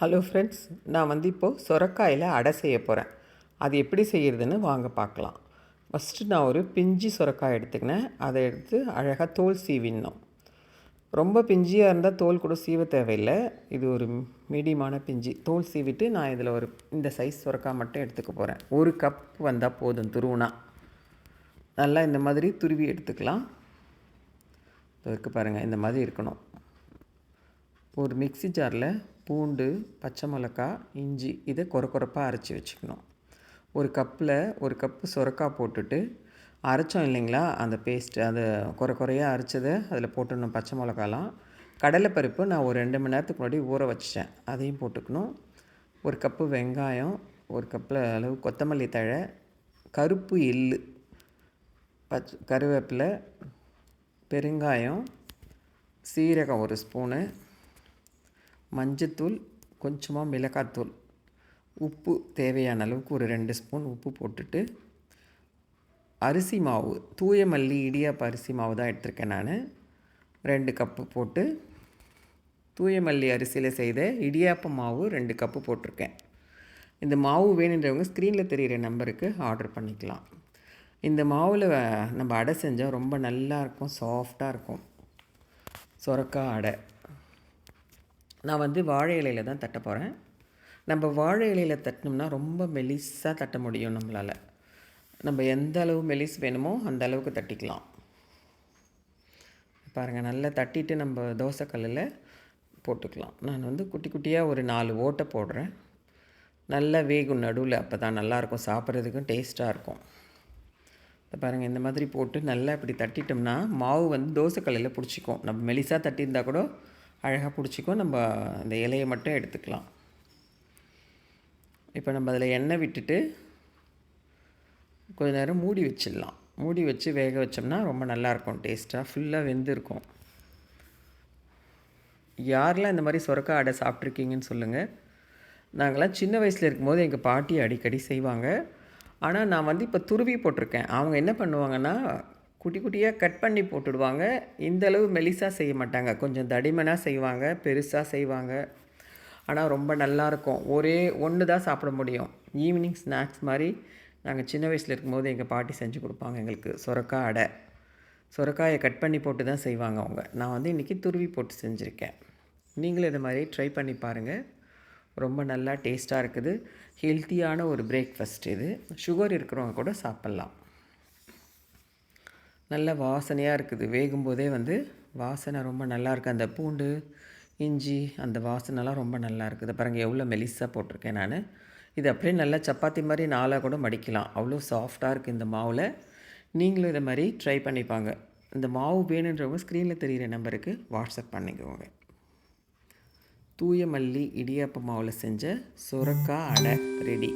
Hello friends நான் வந்து இப்போது சொரக்காயில் அடை செய்ய போகிறேன் அது எப்படி செய்கிறதுன்னு வாங்க பார்க்கலாம். ஃபஸ்ட்டு நான் ஒரு பிஞ்சு சொரக்காய் எடுத்துக்கினேன். அதை எடுத்து அழகாக தோல் சீவிடணும். ரொம்ப பிஞ்சியாக இருந்தால் தோல் கூட சீவ தேவையில்லை. இது ஒரு மீடியமான பிஞ்சு. தோல் சீவிட்டு நான் இதில் ஒரு இந்த சைஸ் சுரக்காய் மட்டும் எடுத்துக்க போகிறேன் ஒரு கப் வந்தால் போதும் துருவுனா. நல்லா இந்த மாதிரி துருவி எடுத்துக்கலாம். இருக்கு பாருங்கள் இந்த மாதிரி இருக்கணும். ஒரு மிக்ஸி ஜாரில் பூண்டு பச்சை மிளகா இஞ்சி இதை கொர கொரப்பாக அரைச்சி வச்சுக்கணும். ஒரு கப்பில் ஒரு கப்பு சுரக்காய் போட்டுட்டு அரைச்சோம் இல்லைங்களா? அந்த பேஸ்ட்டு அதை குறை குறையாக அரைச்சதை அதில் போட்டுடணும் பச்சை மிளகாலாம். கடலைப்பருப்பு நான் ஒரு ரெண்டு மணி நேரத்துக்கு முன்னாடி ஊற வச்சிட்டேன். அதையும் போட்டுக்கணும். ஒரு கப்பு வெங்காயம் ஒரு கப்பில் அளவு கொத்தமல்லி தழை கருப்பு எள்ளு பச் கருவேப்பிலை பெருங்காயம் சீரகம் ஒரு ஸ்பூனு மஞ்சத்தூள் கொஞ்சமாக மிளகாத்தூள். உப்பு தேவையான அளவுக்கு ஒரு ரெண்டு ஸ்பூன் உப்பு போட்டுட்டு அரிசி மாவு தூய மல்லி இடியாப்ப அரிசி மாவு தான் எடுத்திருக்கேன் நான். ரெண்டு கப்பு போட்டு தூய மல்லி அரிசியில் செய்த இடியாப்ப மாவு ரெண்டு கப்பு போட்டிருக்கேன். இந்த மாவு வேணுன்றவங்க ஸ்க்ரீனில் தெரிகிற நம்பருக்கு ஆர்டர் பண்ணிக்கலாம். இந்த மாவில் நம்ம அடை செஞ்சால் ரொம்ப நல்லா இருக்கும் சாஃப்டாக இருக்கும். சொரக்காய் அடை. நான் வந்து வாழை இலையில் தான் தட்ட போகிறேன் நம்ம வாழை இலையில் தட்டினோம்னா ரொம்ப மெலிஸாக தட்ட முடியும் நம்மளால். நம்ம எந்த அளவு மெலிஸ் வேணுமோ அந்த அளவுக்கு தட்டிக்கலாம். பாருங்கள் நல்லா தட்டிட்டு நம்ம தோசைக்கல்லில் போட்டுக்கலாம். நான் வந்து குட்டி குட்டியாக ஒரு நாலு ஓட்டை போடுறேன். நல்லா வேகும் நடுவில் அப்போ தான் நல்லாயிருக்கும். சாப்பிட்றதுக்கும் டேஸ்ட்டாக இருக்கும். இப்போ பாருங்கள் இந்த மாதிரி போட்டு நல்லா இப்படி தட்டிட்டோம்னா மாவு வந்து தோசைக்கல்லில் பிடிச்சிக்கும். நம்ம மெலிசாக தட்டியிருந்தா கூட அழகாக பிடிச்சிக்கும் நம்ம அந்த இலையை மட்டும் எடுத்துக்கலாம். இப்போ நம்ம அதில் எண்ணெய் விட்டுட்டு கொஞ்ச நேரம் மூடி வச்சிடலாம். மூடி வச்சு வேக வச்சோம்னா ரொம்ப நல்லாயிருக்கும் டேஸ்ட்டாக ஃபுல்லாக வெந்திருக்கும். யாரெல்லாம் இந்த மாதிரி சுரக்காய் அடை சாப்பிட்ருக்கீங்கன்னு சொல்லுங்கள் நாங்களாம் சின்ன வயசில் இருக்கும்போது எங்கள் பாட்டி அடிக்கடி செய்வாங்க. ஆனால் நான் வந்து இப்போ துருவி போட்டிருக்கேன். அவங்க என்ன பண்ணுவாங்கன்னா குட்டி குட்டியாக கட் பண்ணி போட்டுடுவாங்க. இந்தளவு மெலிசாக செய்ய மாட்டாங்க. கொஞ்சம் தடிமனாக செய்வாங்க பெருசாக செய்வாங்க. ஆனால் ரொம்ப நல்லாயிருக்கும் ஒரே ஒன்று தான் சாப்பிட முடியும். ஈவினிங் ஸ்நாக்ஸ் மாதிரி நாங்கள் சின்ன வயசில் இருக்கும்போது எங்கள் பாட்டி செஞ்சு கொடுப்பாங்க எங்களுக்கு. சுரக்காய் அடை. சுரக்காயை கட் பண்ணி போட்டு தான் செய்வாங்க அவங்க. நான் வந்து இன்றைக்கி துருவி போட்டு செஞ்சுருக்கேன். நீங்களும் இது மாதிரி ட்ரை பண்ணி பாருங்கள் ரொம்ப நல்லா டேஸ்ட்டாக இருக்குது. ஹெல்த்தியான ஒரு பிரேக்ஃபாஸ்ட் இது. சுகர் இருக்கிறவங்க கூட சாப்பிட்லாம். நல்ல வாசனையாக இருக்குது. வேகும்போதே வந்து வாசனை ரொம்ப நல்லா இருக்குது அந்த பூண்டு இஞ்சி அந்த வாசனைலாம் ரொம்ப நல்லா இருக்குது. பாருங்கள் எவ்வளோ மெலிஸாக போட்டிருக்கேன் நான். இது அப்படியே நல்லா சப்பாத்தி மாதிரி நாளாக கூட மடிக்கலாம். அவ்வளோ சாஃப்டாக இருக்குது இந்த மாவில். நீங்களும் இதை மாதிரி ட்ரை பண்ணிப்பாங்க இந்த மாவு வேணுன்றவங்க ஸ்க்ரீனில் தெரிகிற நம்பருக்கு வாட்ஸ்அப் பண்ணிக்கோங்க. தூய மல்லி இடியாப்ப மாவில் செஞ்ச சுரக்காய் அடை ரெடி.